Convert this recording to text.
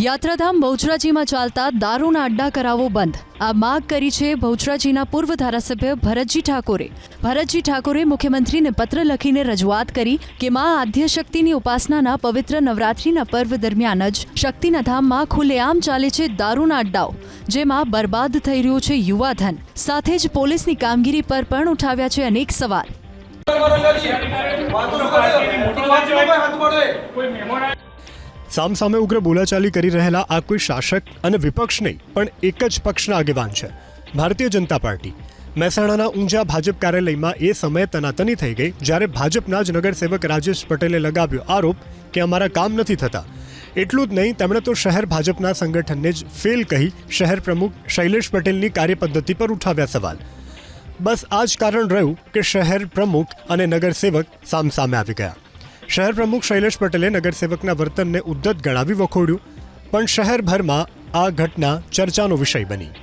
યાત્રાધામ બહુચરાજીમાં ચાલતા દારૂના અડ્ડા કરાવો બંધ. આ માગ કરી છે બહુચરાજીના પૂર્વ ધારાસભ્ય ભરતજી ઠાકોરે. ભરતજી ઠાકોરે મુખ્યમંત્રીને પત્ર લખીને રજૂઆત કરી કે મા આદ્યશક્તિની ઉપાસનાના પવિત્ર નવરાત્રિના પર્વ દરમિયાન જ શક્તિના ધામમાં ખુલ્લેઆમ ચાલે છે દારૂના અડ્ડાઓ, જેમાં બરબાદ થઈ રહ્યું છે યુવાધન. સાથે જ પોલીસની કામગીરી પર પણ ઉઠાવ્યા છે અનેક સવાલ. સામસામે ઉગ્ર બોલાચાલી કરી રહેલા આ કોઈ શાસક અને વિપક્ષ નહીં, પણ એક જ પક્ષના આગેવાન છે. ભારતીય જનતા પાર્ટી. મહેસાણાના ઊંઝા ભાજપ કાર્યાલયમાં એ સમયે તનાતની થઈ ગઈ, જ્યારે ભાજપના જ નગરસેવક રાજેશ પટેલે લગાવ્યો આરોપ કે અમારા કામ નથી થતા. એટલું જ નહીં, તેમણે તો શહેર ભાજપના સંગઠનને જ ફેલ કહી શહેર પ્રમુખ શૈલેષ પટેલની કાર્યપદ્ધતિ પર ઉઠાવ્યા સવાલ. બસ આ જ કારણ રહ્યું કે શહેર પ્રમુખ અને નગરસેવક સામસામે આવી ગયા. શહેર પ્રમુખ શૈલેષ પટેલે નગરસેવકના વર્તનને ઉદ્ધત ગણાવી વખોડ્યું, પણ શહેરભરમાં આ ઘટના ચર્ચાનો વિષય બની.